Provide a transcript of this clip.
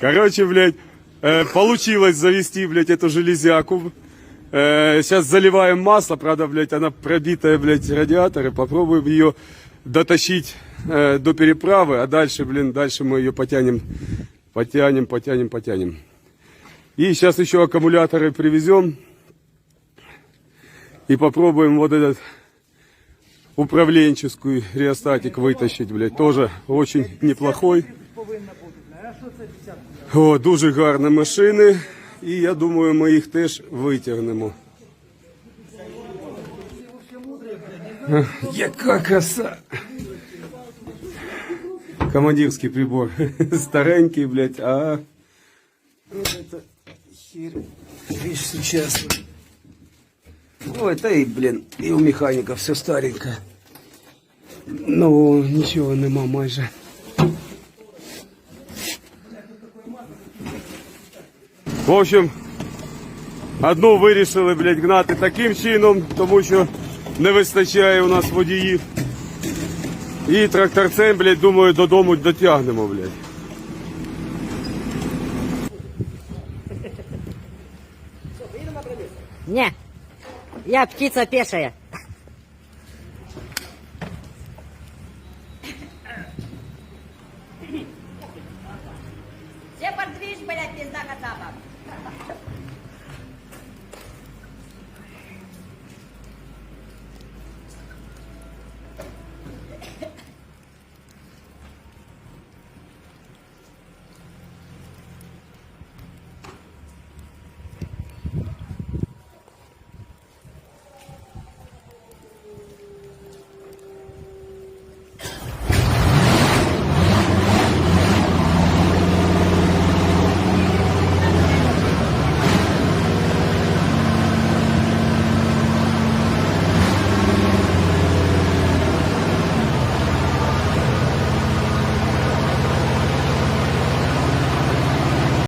Короче, блядь, э, получилось завести, блядь, эту железяку. сейчас заливаем масло, правда, блядь, она пробитая, блядь, радиаторы. Попробуем ее дотащить э, до переправы, а дальше, блин, дальше мы ее потянем, потянем, потянем, потянем. И сейчас еще аккумуляторы привезем и попробуем вот этот управленческую реостатик вытащить, блядь, тоже очень неплохой. О, дуже гарні машини, і я думаю, ми їх теж витягнемо. Ех, Яка краса! Командирський прибор. Старенький, блядь, а... Вот это хер... Вещь сучасная. Ой, та и, блин, и у механика все старенько. Ну, нічого нема майже. В общем, одну вирішили, блядь, гнати таким чином, тому що не вистачає у нас водіїв. І тракторцем, блядь, думаю, додому дотягнемо, блядь. Не, я птица пешая. Все подвиж, блядь, пизда кацапа.